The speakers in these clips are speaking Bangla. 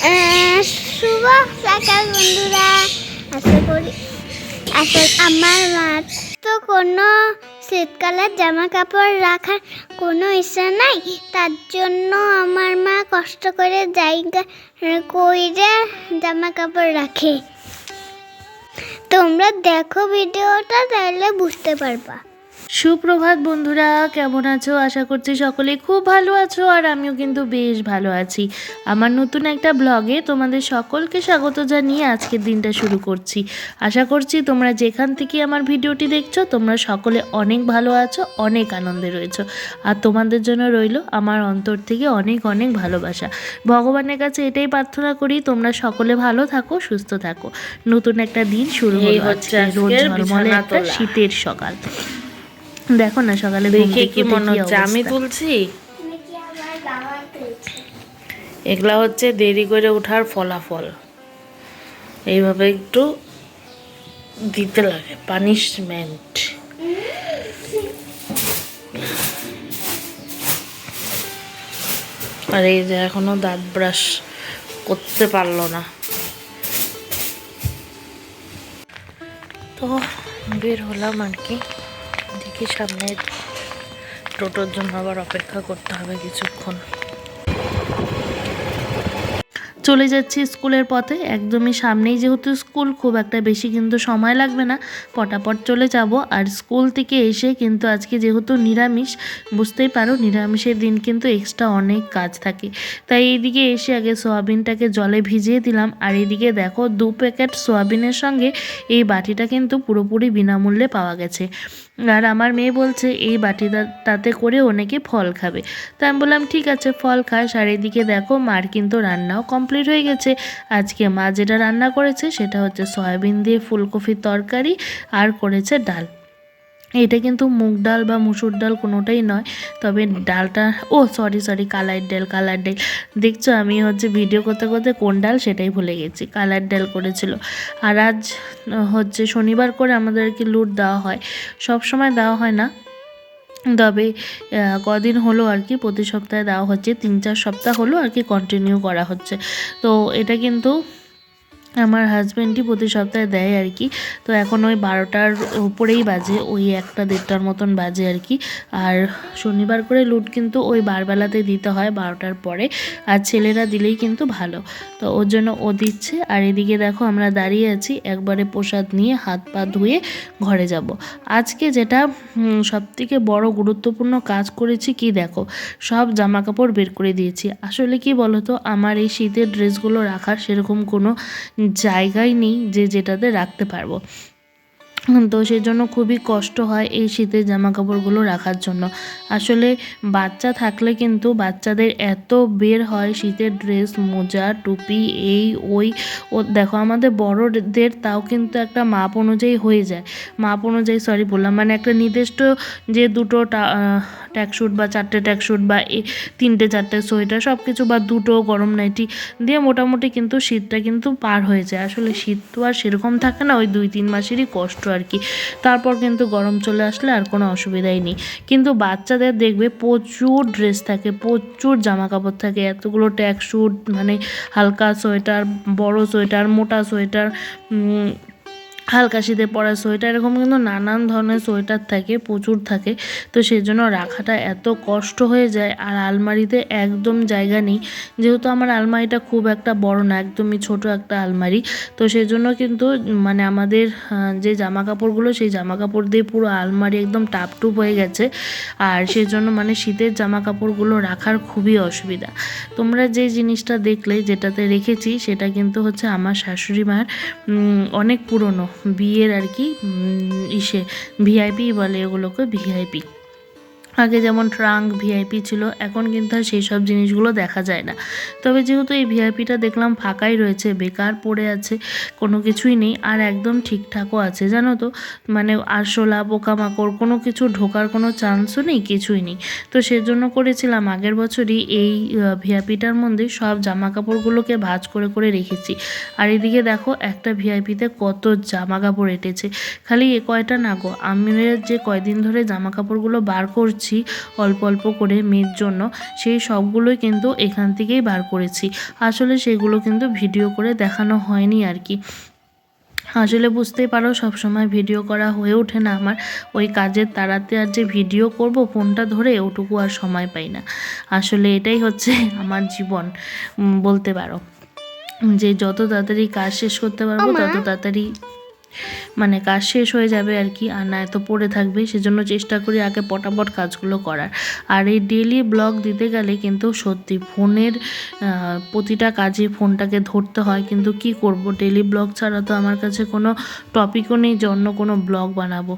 শুভ সকাল বন্ধুরা। আশা করি আশা আমার মা তো কোনো শীতকালের জামা কাপড় রাখার কোনো ইচ্ছা নাই। তার জন্য আমার মা কষ্ট করে জায়গা কইরে জামা কাপড় রাখে। তোমরা দেখো ভিডিওটা, তাহলে বুঝতে পারবা। সুপ্রভাত বন্ধুরা কেমন আছো? আশা করছি সকলে খুব ভালো আছো আর আমিও কিন্তু বেশ ভালো আছি। আমার নতুন একটা ব্লগে তোমাদের সকলকে স্বাগত জানিয়ে আজকের দিনটা শুরু করছি। আশা করছি তোমরা যেখান থেকে আমার ভিডিওটি দেখছ তোমরা সকলে অনেক ভালো আছো অনেক আনন্দে রয়েছো। আর তোমাদের জন্য রইল আমার অন্তর থেকে অনেক অনেক ভালোবাসা। ভগবানের কাছে এটাই প্রার্থনা করি তোমরা সকলে ভালো থাকো সুস্থ থাকো। নতুন একটা দিন শুরু হলো হচ্ছে আজকে। ঝলমলে একটা শীতের সকাল। দেখো না সকালে দেখে কি মনে হচ্ছে? আমি তুলছি? এগুলা হচ্ছে দেরি করে ওঠার ফলাফল। এইভাবে একটু দিতে লাগে পানিশমেন্ট আর এই যে এখনও দাঁত ব্রাশ করতে পারল না। তো বের হলাম আর কি। সামনে টোটোর জন্য আবার অপেক্ষা করতে হবে কিছুক্ষণ। চলে যাচ্ছি স্কুলের পথে। একদমই সামনেই যেহেতু স্কুল, খুব একটা বেশি কিন্তু সময় লাগবে না। পটাপট চলে যাব। আর স্কুল থেকে এসে কিন্তু আজকে যেহেতু নিরামিষ, বুঝতেই পারো নিরামিষের দিন কিন্তু এক্সট্রা অনেক কাজ থাকে। তাই এইদিকে এসে আগে সোয়াবিনটাকে জলে ভিজিয়ে দিলাম। আর এদিকে দেখো দু প্যাকেট সোয়াবিনের সঙ্গে এই বাটিটা কিন্তু পুরোপুরি বিনামূল্যে পাওয়া গেছে। আর আমার মেয়ে বলছে, এই বাটিটাতে করে অনেকে ফল খাবে। তা আমি বললাম, ঠিক আছে, ফল খাস। আর এদিকে দেখো মার কিন্তু রান্নাও কমপ্লিট হয়ে গেছে। আজকে মা যেটা রান্না করেছে সেটা হচ্ছে সয়াবিন দিয়ে ফুলকপির তরকারি আর করেছে ডাল। এটা কিন্তু মুগ ডাল বা মুসুর ডাল কোনোটাই নয়, তবে ডালটা, ও সরি সরি কালার ডাল কালার ডাল। দেখছ আমি হচ্ছে ভিডিও করতে করতে কোন ডাল সেটাই ভুলে গেছি কালার ডাল করেছিল। আর আজ, হচ্ছে শনিবার করে আমাদেরকে লুট দেওয়া হয়। সব সময় দেওয়া হয় না। তবে কদিন হলো আর কি, প্রতি সপ্তাহে দেওয়া হচ্ছে, তিন চার সপ্তাহ হলো আর কি কন্টিনিউ করা হচ্ছে। তো এটা কিন্তু আমার হাজব্যান্ডই প্রতি সপ্তাহে দেয় আর কি। তো এখন ওই বারোটার উপরেই বাজে, ওই একটা দেড়টার মতন বাজে আর কি। আর শনিবার করে লুট কিন্তু ওই বারবেলাতে দিতে হয়, বারোটার পরে। আর ছেলেরা দিলেই কিন্তু ভালো। তো ওর জন্য ও দিচ্ছে। আর এদিকে দেখো আমরা দাঁড়িয়ে আছি, একবারে প্রসাদ নিয়ে হাত পা ধুয়ে ঘরে যাব। আজকে যেটা সব থেকে বড় গুরুত্বপূর্ণ কাজ করেছি কি দেখো? সব জামা কাপড় বের করে দিয়েছি। আসলে কি বলতো, আমার এই শীতের ড্রেসগুলো রাখার সেরকম কোনো জায়গাই নেই যে যেটাতে রাখতে পারব। তো সেজন্য খুবই কষ্ট হয় এই শীতের জামা কাপড়গুলো রাখার জন্য। আসলে বাচ্চা থাকলে কিন্তু বাচ্চাদের এত বের হয় শীতের ড্রেস, মোজা, টুপি, এই, ওই। ও দেখো আমাদের বড়দের তাও কিন্তু একটা মাপ অনুযায়ী হয়ে যায়। মাপ অনুযায়ী সরি বললাম মানে একটা নির্দিষ্ট যে দুটো ট্যাকশুট বা চারটে ট্যাকশুট বা তিনটে চারটে সোয়েটার সব কিছু বা দুটো গরম নাইটি দিয়ে মোটামুটি কিন্তু শীতটা কিন্তু পার হয়ে যায়। আসলে শীত তো আর সেরকম থাকে না, ওই দুই, তিন মাসেরই কষ্ট। আর কি। তারপর কিন্তু গরম চলে আসলে আর কোনো অসুবিধাই নেই। কিন্তু বাচ্চাদের দেখবে প্রচুর ড্রেস থাকে, প্রচুর জামা কাপড় থাকে, এতগুলো ট্যাক ট্যাকশুট মানে হালকা সোয়েটার বড় সোয়েটার মোটা সোয়েটার হালকা শীতে পরা সোয়েটার, এরকম কিন্তু নানান ধরনের সোয়েটার থাকে, প্রচুর থাকে। তো সেই জন্য রাখাটা এত কষ্ট হয়ে যায় আর আলমারিতে একদম জায়গা নেই। যেহেতু আমার আলমারিটা খুব একটা বড় না, একদমই ছোট একটা আলমারি। তো সেই জন্য কিন্তু মানে আমাদের যে জামা কাপড়গুলো সেই জামা কাপড় দিয়ে পুরো আলমারি একদম টাপটুপ হয়ে গেছে। আর সেই জন্য মানে শীতের জামা কাপড়গুলো রাখার খুবই অসুবিধা। তোমরা যে জিনিসটা দেখলে, যেটাতে রেখেছি, সেটা কিন্তু হচ্ছে আমার শাশুড়ি মার অনেক পুরনো। বিয়ের আর কি ইসে ভিআইপি বলে এগুলোকে ভিআইপি আগে যেমন ট্রাঙ্ক, ভিআইপি ছিল, এখন কিন্তু আর সেই সব জিনিসগুলো দেখা যায় না। তবে যেহেতু এই ভিআইপিটা দেখলাম ফাঁকাই রয়েছে, বেকার পড়ে আছে, কোনো কিছুই নেই, আর একদম ঠিকঠাকও আছে, জানো তো? মানে আরশোলা পোকামাকড়, কোনো কিছু ঢোকার কোনো চান্সও নেই, কিছুই নেই। তো সেজন্য করেছিলাম, আগের বছরই এই ভিআইপিটার মধ্যে সব জামা কাপড়গুলোকে ভাজ করে করে রেখেছি। আর এদিকে দেখো, একটা ভিআইপিতে কত জামা কাপড় এঁটেছে। খালি এ কয়টা না গো আমি যে কয়দিন ধরে জামা কাপড়গুলো বার করছি করছি অল্প অল্প করে মেয়ের জন্য। সেই সবগুলোই কিন্তু এখান থেকেই বার করেছি। আসলে সেগুলো কিন্তু ভিডিও করে দেখানো হয়নি আর কি আসলে বুঝতেই পারো সব সময় ভিডিও করা হয়ে ওঠে না আমার। ওই কাজের তাড়াতে আর যে ভিডিও করব ফোনটা ধরে ওটুকু আর সময় পাই না। আসলে এটাই হচ্ছে আমার জীবন বলতে পারো। যে যত তাড়াতাড়ি কাজ শেষ করতে পারব তত তাড়াতাড়ি মানে কাজ শেষ হয়ে যাবে আর কি, আর না এত পড়ে থাকবে, সেজন্য চেষ্টা করি আগে পটাপট কাজগুলো করার। আর এই ডেলি ব্লগ দিতে গেলে কিন্তু সত্যি ফোনের প্রতিটা কাজে ফোনটাকে ধরতে হয়, কিন্তু কি করব? ডেলি ব্লগ ছাড়া তো আমার কাছে কোনো টপিকও নেই যে অন্য কোনো ব্লগ বানাবো।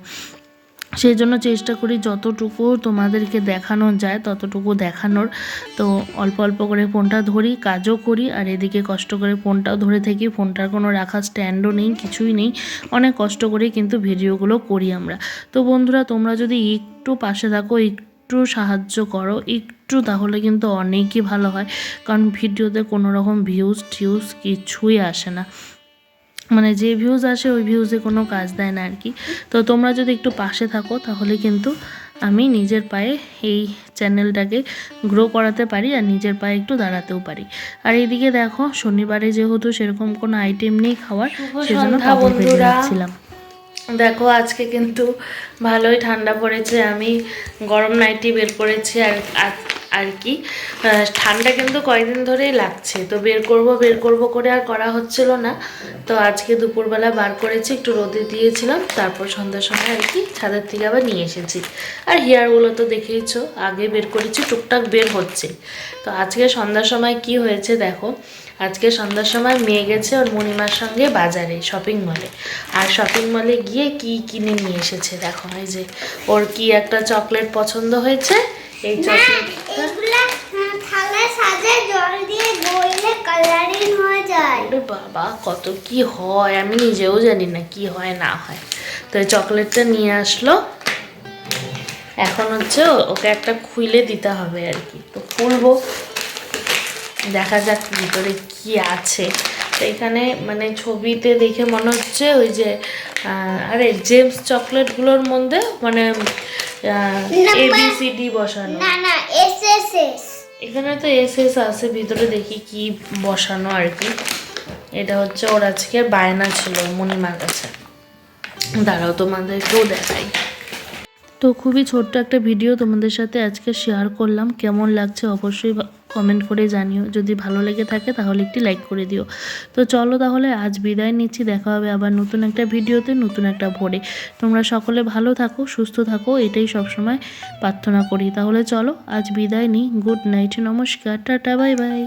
সেই জন্য চেষ্টা করি যতটুকু তোমাদেরকে দেখানো যায় ততটুকু দেখানোর। তো অল্প অল্প করে ফোনটা ধরি, কাজও করি, আর এদিকে কষ্ট করে ফোনটাও ধরে থাকি। ফোনটার কোনো রাখার স্ট্যান্ডও নেই, কিছুই নেই। অনেক কষ্ট করে, কিন্তু ভিডিওগুলো করি আমরা। তো বন্ধুরা, তোমরা যদি একটু পাশে থাকো, একটু সাহায্য করো, একটু তাহলে কিন্তু অনেকই ভালো হয়। কারণ ভিডিওতে কোনো রকম ভিউজ টিউজ কিছুই আসে না। মানে যে ভিউজ আসে ওই ভিউজে কোনো কাজ দেয় না আর কি তো তোমরা যদি একটু পাশে থাকো তাহলে কিন্তু আমি নিজের পায়ে এই চ্যানেলটাকে গ্রো করাতে পারি আর নিজের পায়ে একটু দাঁড়াতেও পারি। আর এইদিকে দেখো শনিবারে যেহেতু সেরকম কোনো আইটেম নেই খাওয়ার সেজন্য সন্ধ্যা কাপড় ভেজে বন্ধুরা। রাখছিলাম দেখো আজকে কিন্তু ভালোই ঠান্ডা পড়েছে আমি গরম নাইটি বের করেছি আর আর- কি ঠান্ডা কিন্তু কয়েকদিন ধরেই লাগছে। তো বের করব বের করব করে আর করা হচ্ছিল না। তো আজকে দুপুরবেলা বার করেছি, একটু রোদে দিয়েছিলাম, তারপর সন্ধ্যার সময় আর কি ছাদের থেকে আবার নিয়ে এসেছি। আর হেয়ারগুলো তো দেখেইছো, আগে বের করেছি, টুকটাক বের হচ্ছে। তো আজকে সন্ধ্যার সময় কি হয়েছে দেখো, আজকে সন্ধ্যার সময় মেয়ে গেছে ওর মণিমার সঙ্গে বাজারে শপিং মলে আর শপিং মলে গিয়ে কি কিনে নিয়ে এসেছে দেখো, এই যে ওর কি একটা চকলেট পছন্দ হয়েছে এই হয়ে বাবা কত কি হয় আমি নিজেও জানি না কি হয় না হয়। তো এই চকলেটটা নিয়ে আসলো। এখন হচ্ছে ওকে একটা খুইলে দিতে হবে আর কি। তো খুলবো। দেখা যাক ভিতরে কি আছে। এখানে মানে ছবিতে দেখে মনে হচ্ছে ওই যে আরে জেমস চকলেটগুলোর মধ্যে মানে এ বি সি ডি বসানো। না না এস এস এস এখানে তো এস এস আছে ভিতরে দেখি কি বসানো আর কি। এটা হচ্ছে ওর আজকে বায়না ছিল মণিমার কাছে। দাঁড়াও তোমাদেরকেও দেখাই। তো খুবই ছোট্ট একটা ভিডিও তোমাদের সাথে আজকে শেয়ার করলাম। কেমন লাগছে অবশ্যই কমেন্ট করে জানিও। যদি ভালো লেগে থাকে তাহলে একটি লাইক করে দিও। তো চলো তাহলে আজ বিদায় নিচ্ছি, দেখা হবে আবার নতুন একটা ভিডিওতে, নতুন একটা ভোরে। তোমরা সকলে ভালো থাকো, সুস্থ থাকো, এটাই সবসময় প্রার্থনা করি। তাহলে চলো আজ বিদায় নিই। গুড নাইট, নমস্কার, টাটা, বাই বাই।